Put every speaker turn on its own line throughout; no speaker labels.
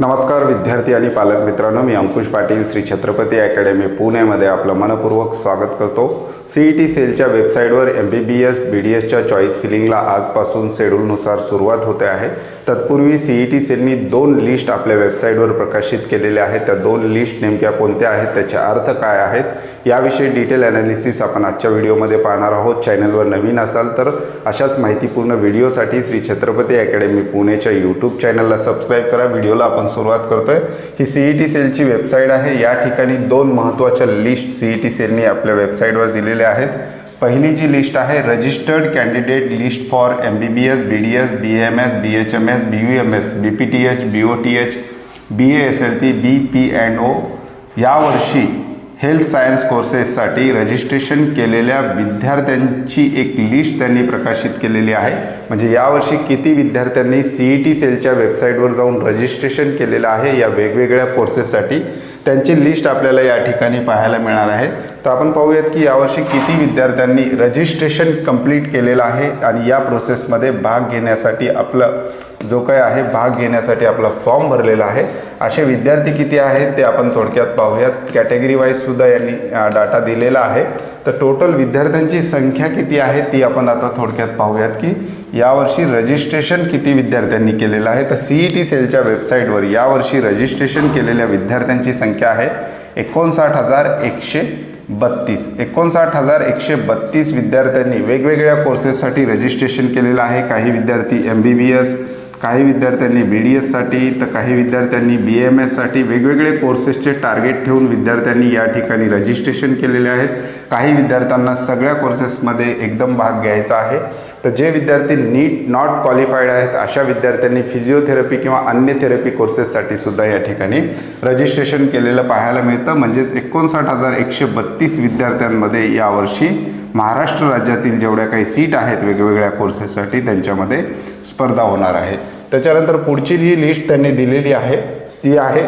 नमस्कार विद्यार्थी आणि पालक मित्रांनो. मी अंकुश पाटील श्री छत्रपती अकॅडमी पुणेमध्ये आपलं मनपूर्वक स्वागत करतो. सी ई टी सेलच्या वेबसाईटवर M B B S B D एसच्या चॉईस फिलिंगला आजपासून शेड्यूलनुसार सुरुवात होते आहे. तत्पूर्वी सी ई टी सेलनी दोन लिस्ट आपल्या वेबसाईटवर प्रकाशित केलेल्या आहेत. त्या दोन लिस्ट नेमक्या कोणत्या आहेत? त्याचे अर्थ काय आहेत? याविषयी डिटेल ॲनालिसिस आपण आजच्या व्हिडिओमध्ये पाहणार आहोत. चॅनलवर नवीन असाल तर अशाच माहितीपूर्ण व्हिडिओसाठी श्री छत्रपती अकॅडमी पुणेच्या यूट्यूब चॅनलला सबस्क्राईब करा. व्हिडिओला आपण सुरुवात करतोय. ही सी ई टी सेलची वेबसाईट आहे. या ठिकाणी दोन महत्त्वाच्या लिस्ट सी ई टी सेलनी आपल्या वेबसाईटवर दिलेल्या आहेत. पहिली जी लिस्ट आहे registered candidate list for M B B S B D S B M S B H M S B U M S B P T H B O T H B A S L P B P and O यावर्षी health science कोर्सेससाठी registration केलेल्या विद्यार्थ्यांची एक list त्यांनी प्रकाशित केलेली आहे. म्हणजे यावर्षी किती विद्यार्थ्यांनी सी ई टी सेलच्या वेबसाईटवर जाऊन रजिस्ट्रेशन केलेलं आहे या वेगवेगळ्या कोर्सेससाठी त्यांची लिस्ट आपल्याला या ठिकाणी पाहायला मिळणार आहे. तर आपण पाहूयात की यावर्षी किती विद्यार्थ्यांनी रजिस्ट्रेशन कंप्लीट केलेलं आहे आणि या प्रोसेसमध्ये भाग घेण्यासाठी आपलं जो काय आहे भाग घेण्यासाठी आपला फॉर्म भरलेला आहे. असे विद्यार्थी किती आहेत ते आपण थोडक्यात पाहूयात. कॅटेगरी वाईज सुद्धा यांनी डाटा दिलेला आहे. तर टोटल विद्यार्थ्यांची संख्या किती आहे ती आपण आता थोडक्यात पाहूयात की यावर्षी रजिस्ट्रेशन किती विद्यार्थ्यांनी केलेलं आहे? तर सी ई टी सेलच्या वेबसाईटवर यावर्षी रजिस्ट्रेशन केलेल्या विद्यार्थ्यांची संख्या आहे एकोणसाठ हजार एकशे बत्तीस. एकोणसाठ हजार एकशे बत्तीस विद्यार्थ्यांनी वेगवेगळ्या कोर्सेससाठी रजिस्ट्रेशन केलेलं आहे. काही विद्यार्थी एम बी बी एस काही विद्यार्थ्यांनी बी डी एससाठी तर काही विद्यार्थ्यांनी बी एम एससाठी वेगवेगळे कोर्सेसचे टार्गेट ठेवून विद्यार्थ्यांनी या ठिकाणी रजिस्ट्रेशन केलेले आहेत. काही विद्यार्थ्यांना सगळ्या कोर्सेसमध्ये एकदम भाग घ्यायचा आहे. तर जे विद्यार्थी नीट नॉट क्वालिफाईड आहेत अशा विद्यार्थ्यांनी फिजिओथेरपी किंवा अन्य थेरपी कोर्सेससाठी सुद्धा या ठिकाणी रजिस्ट्रेशन केलेलं पाहायला मिळतं. म्हणजेच एकोणसाठ हजार एकशे बत्तीस विद्यार्थ्यांमध्ये यावर्षी महाराष्ट्र राज्यातील जेवढ्या काही सीट आहेत वेगवेगळ्या कोर्सेससाठी त्यांच्यामध्ये स्पर्धा होणार आहे. त्याच्यानंतर पुढची जी लिस्ट त्यांनी दिलेली आहे ती आहे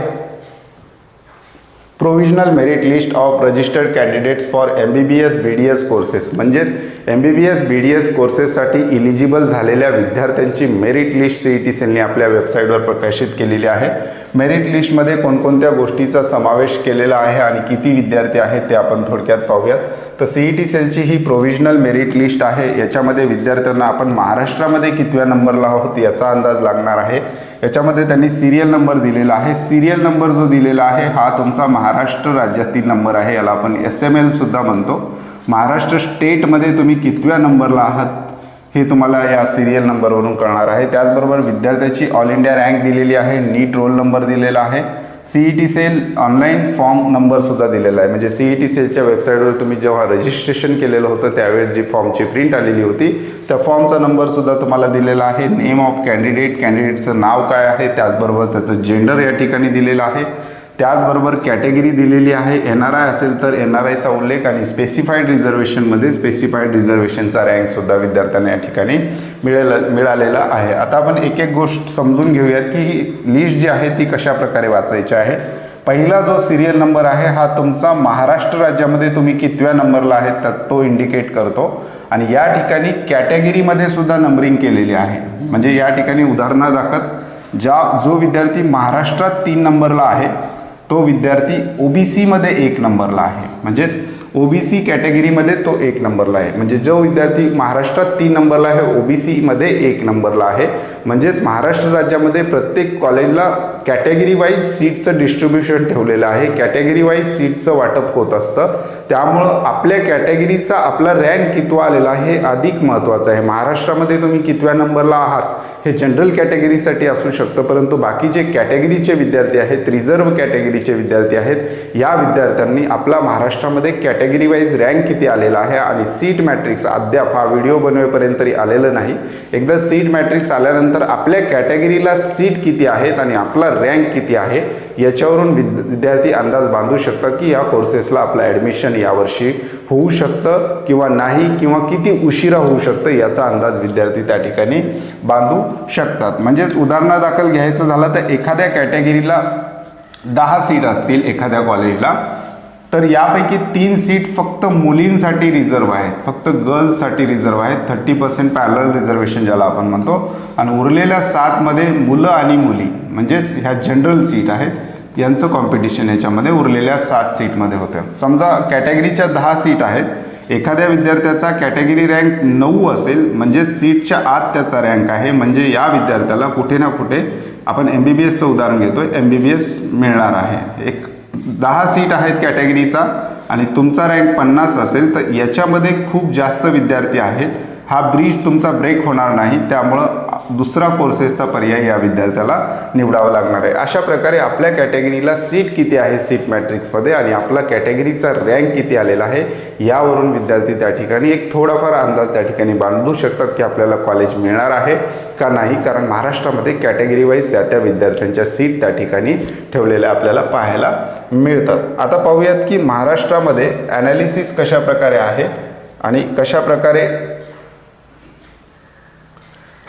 provisional merit list of registered candidates for M B B S B D S courses म्हणजेच M B B S B D S कोर्सेससाठी eligible झालेल्या विद्यार्थ्यांची merit list C E T सेलने आपल्या वेबसाईटवर प्रकाशित केलेली आहे. मेरिट लिस्टमध्ये कोणकोणत्या गोष्टीचा समावेश केलेला आहे आणि किती विद्यार्थी आहेत ते आपण थोडक्यात पाहूयात. तर सी ई टी सेलची ही प्रोव्हिजनल मेरिट लिस्ट आहे. याच्यामध्ये विद्यार्थ्यांना आपण महाराष्ट्रामध्ये कितव्या नंबरला आहोत याचा अंदाज लागणार आहे. याच्यामध्ये त्यांनी सिरियल नंबर दिलेला आहे. सिरियल नंबर जो दिलेला आहे हा तुमचा महाराष्ट्र राज्यातील नंबर आहे. याला आपण एस एम एलसुद्धा म्हणतो. महाराष्ट्र स्टेटमध्ये तुम्ही कितव्या नंबरला आहात हे तुम्हाला या सिरियल नंबरवरून कळणार आहे. त्याचबरोबर विद्यार्थ्याची ऑल इंडिया रँक दिलेली आहे. नीट रोल नंबर दिलेला आहे. E T cell online form नंबरसुद्धा दिलेला आहे. म्हणजे सी ई टी सेलच्या वेबसाईटवर तुम्ही जेव्हा रजिस्ट्रेशन केलेलं होतं त्यावेळेस जी फॉर्मची प्रिंट आलेली होती त्या फॉर्मचा नंबरसुद्धा तुम्हाला दिलेला आहे. नेम ऑफ कॅन्डिडेट कॅन्डिडेटचं नाव काय आहे त्याचबरोबर त्याचं जेंडर या ठिकाणी दिलेलं आहे. त्याचबरोबर कॅटेगरी दिलेली आहे. एन आर आय असेल तर एन आर आयचा उल्लेख आणि स्पेसिफाईड रिझर्वेशनमध्ये स्पेसिफाईड रिझर्वेशनचा रँकसुद्धा विद्यार्थ्यांना या ठिकाणी मिळेल मिळालेला आहे. आता आपण एक एक गोष्ट समजून घेऊयात की लिस्ट जी आहे ती कशा प्रकारे वाचायची आहे. पहिला जो सिरियल नंबर आहे हा तुमचा महाराष्ट्र राज्यामध्ये तुम्ही कितव्या नंबरला आहेत तर तो इंडिकेट करतो. आणि या ठिकाणी कॅटेगरीमध्ये सुद्धा नंबरिंग केलेली आहे. म्हणजे या ठिकाणी उदाहरणादाखल ज्या जो विद्यार्थी महाराष्ट्रात तीन नंबरला आहे तो विद्यार्थी ओ बी सीमध्ये एक नंबरला आहे. म्हणजेच ओ बी सी कॅटेगरीमध्ये तो एक नंबरला आहे. म्हणजे जो विद्यार्थी महाराष्ट्रात तीन नंबरला आहे ओ बी सीमध्ये एक नंबरला आहे. म्हणजेच महाराष्ट्र राज्यामध्ये प्रत्येक कॉलेजला कॅटेगरी वाईज सीटचं डिस्ट्रीब्युशन ठेवलेलं आहे. कॅटेगरी वाईज सीटचं वाटप होत असतं. त्यामुळं आपल्या कॅटेगरीचा आपला रँक कितवा आलेला आहे हे अधिक महत्त्वाचं आहे. महाराष्ट्रामध्ये तुम्ही कितव्या नंबरला आहात हे जनरल कॅटेगरीसाठी असू शकतं. परंतु बाकीचे कॅटेगरीचे विद्यार्थी आहेत रिझर्व्ह कॅटेगरीचे विद्यार्थी आहेत या विद्यार्थ्यांनी आपला महाराष्ट्रामध्ये कॅटेगरी वाईज रँक किती आलेला आहे आणि सीट मॅट्रिक्स अद्याप हा व्हिडिओ बनवेपर्यंत तरी आलेलं नाही. एकदा सीट मॅट्रिक्स आल्यानंतर आपल्या कॅटेगरीला सीट किती आहेत आणि आपला रँक किती आहे? याच्यावरून विद्यार्थी अंदाज बांधू शकतात की या कोर्सेसला आपलं ॲडमिशन यावर्षी होऊ शकतं किंवा नाही किंवा किती उशिरा होऊ शकतं याचा अंदाज विद्यार्थी त्या ठिकाणी बांधू शकतात. म्हणजेच उदाहरणादाखल घ्यायचं झालं तर एखाद्या कॅटेगरीला दहा सीट असतील एखाद्या कॉलेजला तर यापैकी तीन सीट फक्त मुलींसाठी रिझर्व आहेत. फक्त गर्ल्ससाठी रिझर्व आहेत. थर्टी पर्सेंट पॅरल रिझर्वेशन ज्याला आपण म्हणतो. आणि उरलेल्या सातमध्ये मुलं आणि मुली म्हणजेच ह्या जनरल सीट आहेत यांचं कॉम्पिटिशन याच्यामध्ये उरलेल्या सात सीटमध्ये होतं. समजा कॅटेगरीच्या दहा सीट आहेत. एखाद्या विद्यार्थ्याचा कॅटेगरी रँक नऊ असेल म्हणजे सीटच्या आत त्याचा रँक आहे म्हणजे या विद्यार्थ्याला कुठे ना कुठे आपण एम बी बी एसचं उदाहरण घेतोय. एम बी बी एस मिळणार आहे. एक दहा सीट आहेत कॅटेगरीचा आणि तुमचा रँक पन्नास असेल तर याच्यामध्ये खूप जास्त विद्यार्थी आहेत. हा ब्रिज तुमचा ब्रेक होणार नाही. त्यामुळं दुसरा कोर्सेसचा पर्याय या विद्यार्थ्याला निवडावा लागणार आहे. अशा प्रकारे आपल्या कॅटेगरीला सीट किती आहे? सीट मॅट्रिक्समध्ये आणि आपला कॅटेगरीचा रँक किती आलेला आहे? यावरून विद्यार्थी त्या ठिकाणी एक थोडाफार अंदाज त्या ठिकाणी बांधू शकतात की आपल्याला कॉलेज मिळणार आहे का नाही? कारण महाराष्ट्रामध्ये कॅटेगरी वाईज त्या त्या विद्यार्थ्यांच्या सीट त्या ठिकाणी ठेवलेल्या आपल्याला पाहायला मिळतात. आता पाहूयात की महाराष्ट्रामध्ये ॲनालिसिस कशा प्रकारे आहे आणि कशा प्रकारे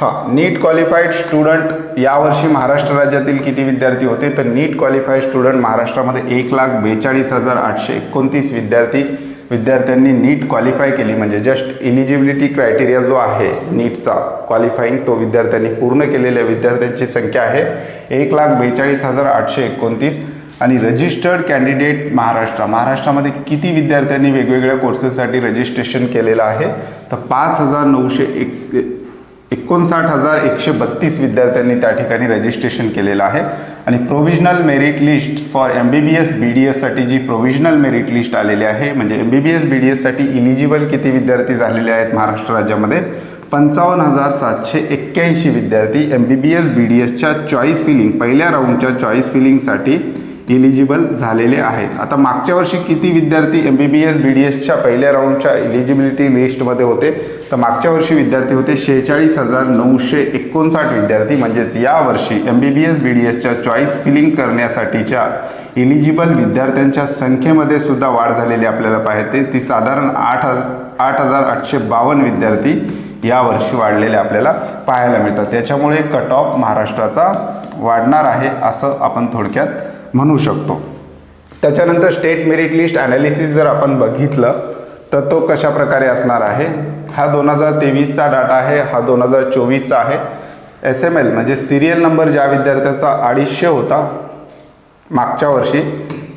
हां नीट क्वालिफाईड स्टुडंट यावर्षी महाराष्ट्र राज्यातील किती विद्यार्थी होते? तर नीट क्वालिफाईड स्टुडंट महाराष्ट्रामध्ये एक लाख बेचाळीस हजार आठशे एकोणतीस विद्यार्थी विद्यार्थ्यांनी नीट क्वालिफाय केली. म्हणजे जस्ट इलिजिबिलिटी क्रायटेरिया जो आहे नीटचा क्वालिफाईंग तो विद्यार्थ्यांनी पूर्ण केलेल्या विद्यार्थ्यांची संख्या आहे एक लाख बेचाळीस हजार आठशे एकोणतीस. आणि रजिस्टर्ड कॅन्डिडेट महाराष्ट्र महाराष्ट्रामध्ये किती विद्यार्थ्यांनी वेगवेगळ्या कोर्सेससाठी रजिस्ट्रेशन केलेलं आहे? तर पाच हजार नऊशे एक एकोणसाठ हजार एकशे बत्तीस विद्यार्थ्यांनी त्या ठिकाणी रजिस्ट्रेशन केलेलं आहे. आणि provisional merit list for M B B S B D एससाठी जी प्रोव्हिजनल मेरिट लिस्ट आलेली आहे म्हणजे M B B S B D एससाठी eligible किती विद्यार्थी झालेले आहेत महाराष्ट्र राज्यामध्ये? पंचावन्न हजार सातशे एक्क्याऐंशी विद्यार्थी M B B S B D एसच्या चॉईस फिलिंग पहिल्या राऊंडच्या चॉईस फिलिंगसाठी इलिजिबल झालेले आहेत. आता मागच्या वर्षी किती विद्यार्थी M B B S B D एसच्या पहिल्या राऊंडच्या इलिजिबिलिटी लिस्टमध्ये होते? तर मागच्या वर्षी विद्यार्थी होते शेहेचाळीस हजार नऊशे एकोणसाठ विद्यार्थी. म्हणजेच यावर्षी M B B S B D एसच्या चॉईस फिलिंग करण्यासाठीच्या इलिजिबल विद्यार्थ्यांच्या संख्येमध्ये सुद्धा वाढ झालेली आपल्याला पाहते. ती साधारण आठ हज आठ हजार आठशे बावन्न विद्यार्थी यावर्षी वाढलेले आपल्याला पाहायला मिळतात. त्याच्यामुळे कट ऑफ महाराष्ट्राचा वाढणार आहे असं आपण थोडक्यात म्हणू शकतो. त्याच्यानंतर स्टेट मेरिट लिस्ट ॲनालिसिस जर आपण बघितलं तर तो कशा प्रकारे असणार आहे? हा दोन हजार तेवीसचा डाटा आहे हा दोन हजार चोवीसचा आहे. एस एम एल म्हणजे सिरियल नंबर ज्या विद्यार्थ्याचा अडीचशे होता मागच्या वर्षी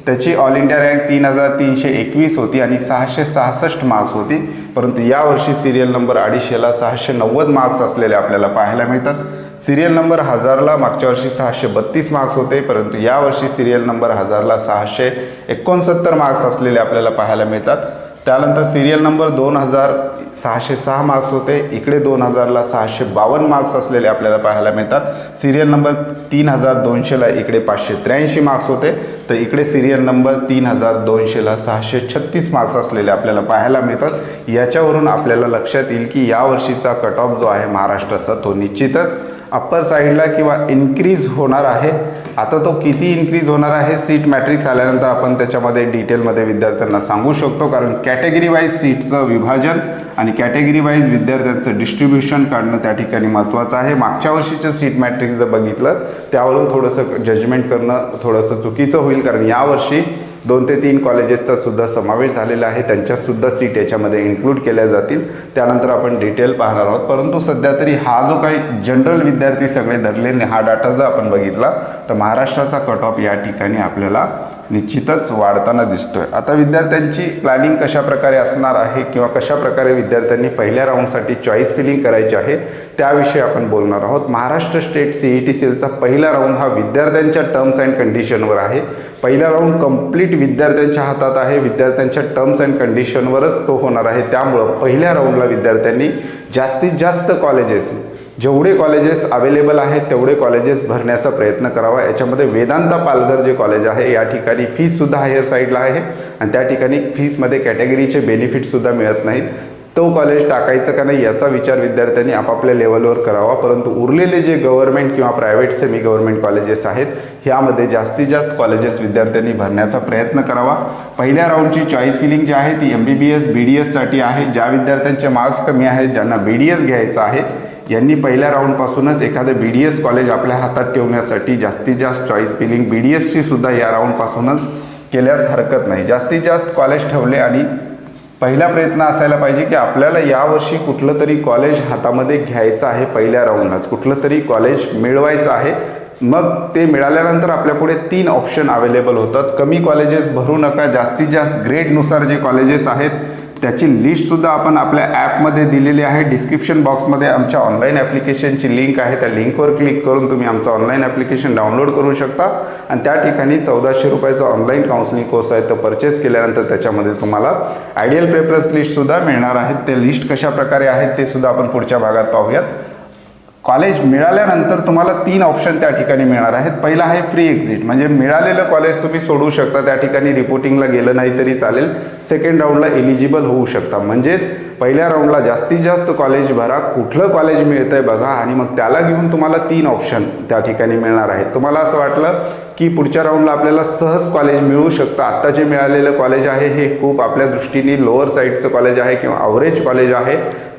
त्याची ऑल इंडिया रँक तीन हजार तीनशे एकवीस होती आणि सहाशे सहासष्ट मार्क्स होती. परंतु यावर्षी सिरियल नंबर अडीचशेला सहाशे नव्वद मार्क्स असलेले आपल्याला पाहायला मिळतात. सिरियल नंबर हजारला मागच्या वर्षी सहाशे बत्तीस मार्क्स होते परंतु यावर्षी सिरियल नंबर हजारला सहाशे एकोणसत्तर मार्क्स असलेले आपल्याला पाहायला मिळतात. त्यानंतर सिरियल नंबर दोन हजार सहाशे सहा मार्क्स होते इकडे दोन हजारला सहाशे बावन्न मार्क्स असलेले आपल्याला पाहायला मिळतात. सिरियल नंबर तीन हजार दोनशेला इकडे पाचशे त्र्याऐंशी मार्क्स होते तर इकडे सिरियल नंबर तीन हजार दोनशेला सहाशे छत्तीस मार्क्स असलेले आपल्याला पाहायला मिळतात. याच्यावरून आपल्याला लक्षात येईल की यावर्षीचा कट ऑफ जो आहे महाराष्ट्राचा तो निश्चितच अप्पर साईडला किंवा इन्क्रीज होणार आहे. आता तो किती इन्क्रीज होणार आहे सीट मॅट्रिक्स आल्यानंतर आपण त्याच्यामध्ये डिटेलमध्ये विद्यार्थ्यांना सांगू शकतो. कारण कॅटेगरी वाईज सीटचं विभाजन आणि कॅटेगरी वाईज विद्यार्थ्यांचं डिस्ट्रीब्युशन काढणं त्या ठिकाणी महत्त्वाचं आहे. मागच्या वर्षीचं सीट मॅट्रिक्स जर बघितलं त्यावरून थोडंसं जजमेंट करणं थोडंसं चुकीचं होईल. कारण यावर्षी दोन ते तीन कॉलेजेसचा सुद्धा समावेश झालेला आहे. त्यांच्यासुद्धा सीट याच्यामध्ये इन्क्लूड केल्या जातील. त्यानंतर आपण डिटेल पाहणार आहोत. परंतु सध्या तरी हा जो काही जनरल विद्यार्थी सगळे धरले हा डाटा जर आपण बघितला तर महाराष्ट्राचा कट ऑफ या ठिकाणी आपल्याला निश्चितच वाढताना दिसतोय. आता विद्यार्थ्यांची प्लॅनिंग कशा प्रकारे असणार आहे किंवा कशा प्रकारे विद्यार्थ्यांनी पहिल्या राऊंडसाठी चॉईस फिलिंग करायची आहे त्याविषयी आपण बोलणार आहोत. Maharashtra state C E T सेलचा पहिला राऊंड हा विद्यार्थ्यांच्या टर्म्स अँड कंडिशनवर आहे. पहिला राऊंड कंप्लीट विद्यार्थ्यांच्या हातात आहे. विद्यार्थ्यांच्या टर्म्स अँड कंडिशनवरच तो होणार आहे. त्यामुळं पहिल्या राऊंडला विद्यार्थ्यांनी जास्तीत जास्त कॉलेजेस जेवढे कॉलेजेस अवेलेबल आहेत तेवढे कॉलेजेस भरण्याचा प्रयत्न करावा. याच्यामध्ये वेदांता पालघर जे कॉलेज आहे या ठिकाणी फीससुद्धा हायर साईडला आहे आणि त्या ठिकाणी फीसमध्ये कॅटेगरीचे बेनिफिटसुद्धा मिळत नाहीत. तो कॉलेज टाकायचं का नाही याचा विचार विद्यार्थ्यांनी आपापल्या लेवलवर करावा. परंतु उरलेले जे गव्हर्नमेंट किंवा प्रायव्हेट सेमी गव्हर्नमेंट कॉलेजेस आहेत ह्यामध्ये जास्तीत जास्त कॉलेजेस विद्यार्थ्यांनी भरण्याचा प्रयत्न करावा. पहिल्या राऊंडची चॉईस फिलिंग जी आहे ती M B B S B D एससाठी आहे. ज्या विद्यार्थ्यांचे मार्क्स कमी आहेत ज्यांना बी डी एस घ्यायचं आहे यांनी पहिल्या राऊंडपासूनच एखादं बी डी एस कॉलेज आपल्या हातात ठेवण्यासाठी जास्तीत जास्त चॉईस फिलिंग बी डी एसची सुद्धा या राऊंडपासूनच केल्यास हरकत नाही. जास्तीत जास्त कॉलेज ठेवले आणि पहिला प्रयत्न असायला पाहिजे की आपल्याला यावर्षी कुठलं तरी कॉलेज हातामध्ये घ्यायचं आहे पहिल्या राऊंडलाच कुठलं तरी कॉलेज मिळवायचं आहे. मग ते मिळाल्यानंतर आपल्यापुढे तीन ऑप्शन अवेलेबल होतात. कमी कॉलेजेस भरू नका. जास्तीत जास्त ग्रेडनुसार जे कॉलेजेस आहेत त्याची लिस्टसुद्धा आपण आपल्या ॲपमध्ये दिलेली आहे. डिस्क्रिप्शन बॉक्समध्ये आमच्या ऑनलाईन ॲप्लिकेशनची लिंक आहे. त्या लिंकवर क्लिक करून तुम्ही आमचं ऑनलाईन ॲप्लिकेशन डाउनलोड करू शकता. आणि त्या ठिकाणी चौदाशे रुपयाचा ऑनलाईन काउन्सिलिंग कोर्स आहे. तो परचेस केल्यानंतर त्याच्यामध्ये तुम्हाला आयडियल प्रेफरन्स लिस्टसुद्धा मिळणार आहेत. ते लिस्ट कशा प्रकारे आहेत ते सुद्धा आपण पुढच्या भागात पाहूयात. कॉलेज मिळाल्यानंतर तुम्हाला तीन ऑप्शन त्या ठिकाणी मिळणार आहेत. पहिला आहे फ्री एक्झिट म्हणजे मिळालेलं कॉलेज तुम्ही सोडू शकता त्या ठिकाणी रिपोर्टिंगला गेलं नाही तरी चालेल. सेकंड राऊंडला एलिजिबल होऊ शकता. म्हणजेच पहिल्या राऊंडला जास्तीत जास्त कॉलेज भरा कुठलं कॉलेज मिळतंय बघा आणि मग त्याला घेऊन तुम्हाला तीन ऑप्शन त्या ठिकाणी मिळणार आहेत. तुम्हाला असं वाटलं की पुढच्या राऊंडला आपल्याला सहज कॉलेज मिळू शकतं. आत्ता जे मिळालेलं कॉलेज आहे हे खूप आपल्या दृष्टीने लोअर साईडचं कॉलेज आहे किंवा अवरेज कॉलेज आहे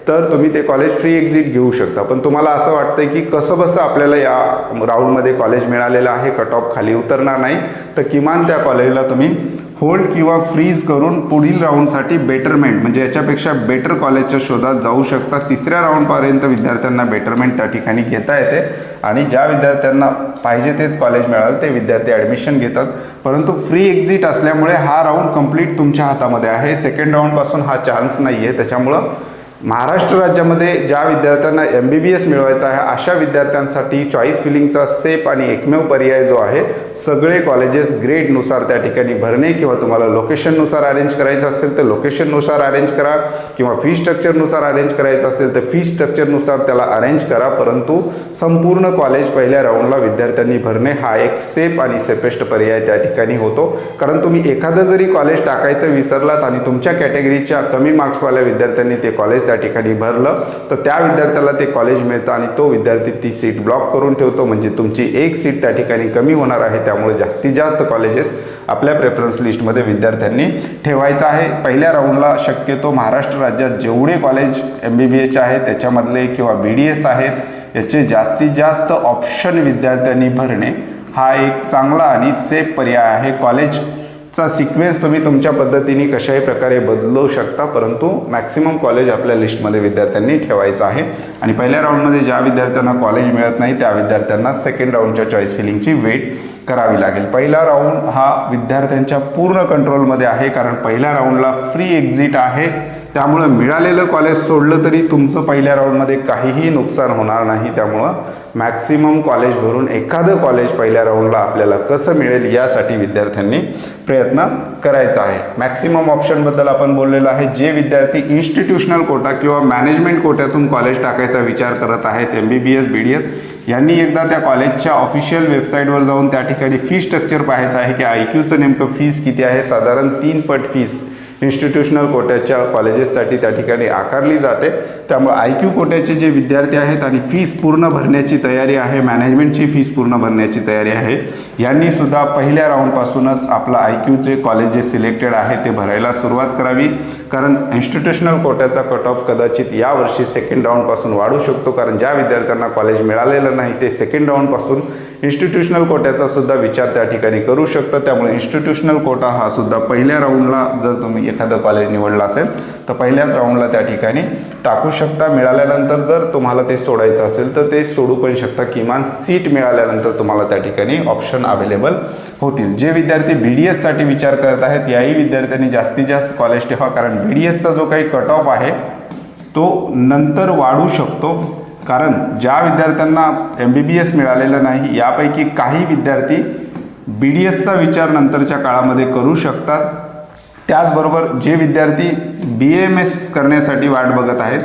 तर तुम्ही ते कॉलेज फ्री एक्झिट घेऊ शकता. पण तुम्हाला असं वाटतंय की कसं बसं आपल्याला या राऊंडमध्ये कॉलेज मिळालेलं आहे कट ऑफ खाली उतरणार नाही तर किमान त्या कॉलेजला तुम्ही होल्ड किंवा फ्रीज करून पुढील राऊंडसाठी बेटरमेंट म्हणजे याच्यापेक्षा बेटर कॉलेजच्या शोधात जाऊ शकता. तिसऱ्या राऊंडपर्यंत विद्यार्थ्यांना बेटरमेंट त्या ठिकाणी घेता येते. आणि ज्या विद्यार्थ्यांना पाहिजे तेच कॉलेज मिळालं ते विद्यार्थी ॲडमिशन घेतात. परंतु फ्री एक्झिट असल्यामुळे हा राऊंड कंप्लीट तुमच्या हातामध्ये आहे. सेकंड राऊंडपासून हा चान्स नाही आहे त्याच्यामुळं महाराष्ट्र राज्यामध्ये ज्या विद्यार्थ्यांना एम बी बी एस मिळवायचा आहे अशा विद्यार्थ्यांसाठी चॉईस फिलिंगचा सेफ आणि एकमेव पर्याय जो आहे सगळे कॉलेजेस ग्रेडनुसार त्या ठिकाणी भरणे किंवा तुम्हाला लोकेशननुसार अरेंज करायचं असेल तर लोकेशननुसार अरेंज करा किंवा फी स्ट्रक्चरनुसार अरेंज करायचं असेल तर फी स्ट्रक्चरनुसार त्याला अरेंज करा. परंतु संपूर्ण कॉलेज पहिल्या राऊंडला विद्यार्थ्यांनी भरणे हा एक सेफ आणि सेफेस्ट पर्याय त्या ठिकाणी होतो. कारण तुम्ही एखादं जरी कॉलेज टाकायचं विसरलात आणि तुमच्या कॅटेगरीच्या कमी मार्क्सवाल्या विद्यार्थ्यांनी ते कॉलेज त्या ठिकाणी भरलं तर त्या विद्यार्थ्याला ते कॉलेज मिळतं आणि तो विद्यार्थी ती सीट ब्लॉक करून ठेवतो. म्हणजे तुमची एक सीट त्या ठिकाणी कमी होणार आहे त्यामुळे जास्तीत जास्त कॉलेजेस आपल्या प्रेफरन्स लिस्टमध्ये विद्यार्थ्यांनी ठेवायचं आहे. पहिल्या राऊंडला शक्यतो महाराष्ट्र राज्यात जेवढे college M B B H आहे त्याच्यामधले किंवा बी डी एस आहेत याचे जास्तीत जास्त ऑप्शन विद्यार्थ्यांनी भरणे हा एक चांगला आणि सेफ पर्याय आहे. कॉलेज चा सिक्वेन्स तुम्ही तुमच्या पद्धतीने कशाही प्रकारे बदलू शकता परंतु मॅक्सिमम कॉलेज आपल्या लिस्टमध्ये विद्यार्थ्यांनी ठेवायचं आहे. आणि पहिल्या राऊंडमध्ये ज्या विद्यार्थ्यांना कॉलेज मिळत नाही त्या विद्यार्थ्यांना सेकंड राऊंडच्या चॉईस फिलिंगची वेट करावी लागेल. पहिला राऊंड हा विद्यार्थ्यांच्या पूर्ण कंट्रोलमध्ये आहे कारण पहिल्या राऊंडला फ्री एक्झिट आहे. त्यामुळं मिळालेलं कॉलेज सोडलं तरी तुमचं पहिल्या राऊंडमध्ये काहीही नुकसान होणार नाही. त्यामुळं मॅक्सिमम कॉलेज भरून एखादं कॉलेज पहिल्या राऊंडला आपल्याला कसं मिळेल यासाठी विद्यार्थ्यांनी प्रयत्न करायचा आहे. मॅक्सिमम ऑप्शनबद्दल आपण बोललेलं आहे. जे विद्यार्थी इन्स्टिट्यूशनल कोटा किंवा मॅनेजमेंट कोट्यातून कॉलेज टाकायचा विचार करत आहेत M B B S B D S यांनी एकदा त्या कॉलेजच्या ऑफिशियल वेबसाईटवर जाऊन त्या ठिकाणी फी स्ट्रक्चर पाहायचं आहे की आय क्यूचं नेमकं फीस किती आहे? साधारण तीन पट फीस इन्स्टिट्यूशनल कोट्याच्या कॉलेजेससाठी त्या ठिकाणी आकारली जाते. त्यामुळे आय क्यू कोट्याचे जे विद्यार्थी आहेत आणि फीस पूर्ण भरण्याची तयारी आहे मॅनेजमेंटची फीस पूर्ण भरण्याची तयारी आहे यांनीसुद्धा पहिल्या राऊंडपासूनच आपलं आय क्यूचे कॉलेज जे सिलेक्टेड आहे ते भरायला सुरुवात करावी. कारण इन्स्टिट्यूशनल कोट्याचा कट ऑफ कदाचित यावर्षी सेकंड राऊंडपासून वाढू शकतो. कारण ज्या विद्यार्थ्यांना कॉलेज मिळालेलं नाही ते सेकंड राऊंडपासून इन्स्टिट्यूशनल कोट्याचा सुद्धा विचार त्या ठिकाणी करू शकतं. त्यामुळे इन्स्टिट्यूशनल कोटा हा सुद्धा पहिल्या राऊंडला जर तुम्ही एखादं कॉलेज निवडलं असेल तर पहिल्याच राऊंडला त्या ठिकाणी टाकू शकता. मिळाल्यानंतर जर तुम्हाला ते सोडायचं असेल तर ते सोडू पण शकता. किमान सीट मिळाल्यानंतर तुम्हाला त्या ठिकाणी ऑप्शन अवेलेबल होतील. जे विद्यार्थी बी डी एससाठी विचार करत आहेत याही विद्यार्थ्यांनी जास्तीत जास्त कॉलेज ठेवा. कारण बी डी एसचा जो काही कट ऑफ आहे तो नंतर वाढू शकतो. कारण ज्या विद्यार्थ्यांना एम बी बी एस मिळालेलं नाही यापैकी काही विद्यार्थी बी डी एसचा विचार नंतरच्या काळामध्ये करू शकतात. त्याचबरोबर जे विद्यार्थी बी एम एस करण्यासाठी वाट बघत आहेत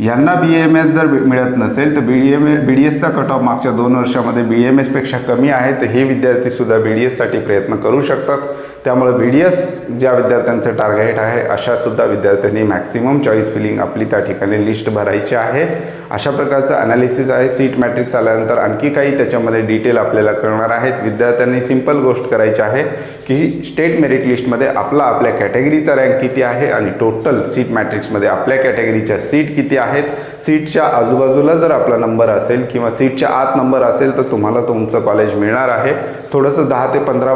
यांना बी एम एस जर मिळत नसेल तर B M A B D एसचा cut off मागच्या दोन वर्षामध्ये बी एम एसपेक्षा कमी आहे तर हे विद्यार्थीसुद्धा बी डी एससाठी प्रयत्न करू शकतात. त्यामुळे बी डी एस ज्या विद्यार्थ्यांचं टार्गेट आहे अशासुद्धा विद्यार्थ्यांनी मॅक्सिमम चॉईस फिलिंग आपली त्या ठिकाणी लिस्ट भरायची आहे. अशा प्रकारचं अनालिसिस आहे. सीट मॅट्रिक्स आल्यानंतर आणखी काही त्याच्यामध्ये डिटेल आपल्याला कळणार आहेत. विद्यार्थ्यांनी सिंपल गोष्ट करायची आहे की स्टेट मेरिट लिस्टमध्ये आपला आपल्या कॅटेगरीचा रँक किती आहे आणि टोटल सीट मॅट्रिक्समध्ये आपल्या कॅटेगरीच्या सीट किती आहेत. सीटच्या आजूबाजूला जर आपला नंबर असेल किंवा सीटच्या आत नंबर असेल तर तुम्हाला तुमचं कॉलेज मिळणार आहे. थोडंसं दहा ते पंधरा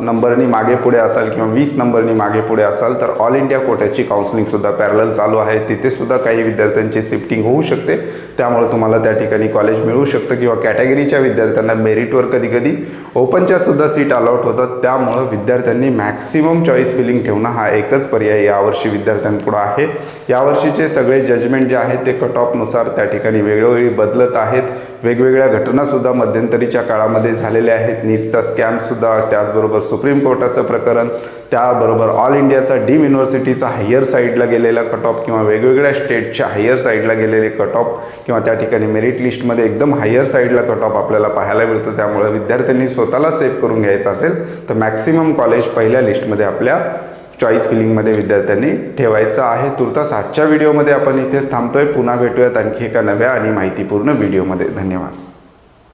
नंबरनी मागे पुढे असाल किंवा वीस नंबरनी मागे पुढे असाल तर ऑल इंडिया कोट्याची काउन्सिलिंगसुद्धा पॅरल चालू आहे. तिथेसुद्धा काही विद्यार्थ्यांची शिफ्टिंग होऊ शकते. त्यामुळे तुम्हाला त्या ठिकाणी कॉलेज मिळू शकतं किंवा कॅटेगरीच्या विद्यार्थ्यांना मेरिटवर कधी कधी ओपनच्या सुद्धा सीट अलॉट होतात त्यामुळं विद्यार्थ्यांनी मॅक्सिमम चॉईस फिलिंग ठेवणं हा एकच पर्याय यावर्षी विद्यार्थ्यांपुढं आहे. यावर्षीचे सगळे जजमेंट जे आहेत ते कट ऑफनुसार त्या ठिकाणी वेळोवेळी बदलत आहेत. वेगवेगळ्या घटनासुद्धा मध्यंतरीच्या काळामध्ये झालेल्या आहेत. नीटचा स्कॅमसुद्धा त्याचबरोबर सुप्रीम कोर्टाचं प्रकरण त्याबरोबर ऑल इंडियाचा डीम युनिव्हर्सिटीचा हायर साईडला गेलेला कट ऑफ किंवा वेगवेगळ्या स्टेटच्या हायर साईडला गेलेले कट ऑफ किंवा त्या ठिकाणी मेरिट लिस्टमध्ये एकदम हायर साईडला कट ऑफ आपल्याला पाहायला मिळतं. त्यामुळे विद्यार्थ्यांनी स्वतःला सेव्ह करून घ्यायचं असेल तर मॅक्सिमम कॉलेज पहिल्या लिस्टमध्ये आपल्या चॉईस फिलिंगमध्ये विद्यार्थ्यांनी ठेवायचं आहे. तुर्तास आजच्या व्हिडिओमध्ये आपण इथेच थांबतोय. पुन्हा भेटूयात आणखी एका नव्या आणि माहितीपूर्ण व्हिडिओमध्ये धन्यवाद.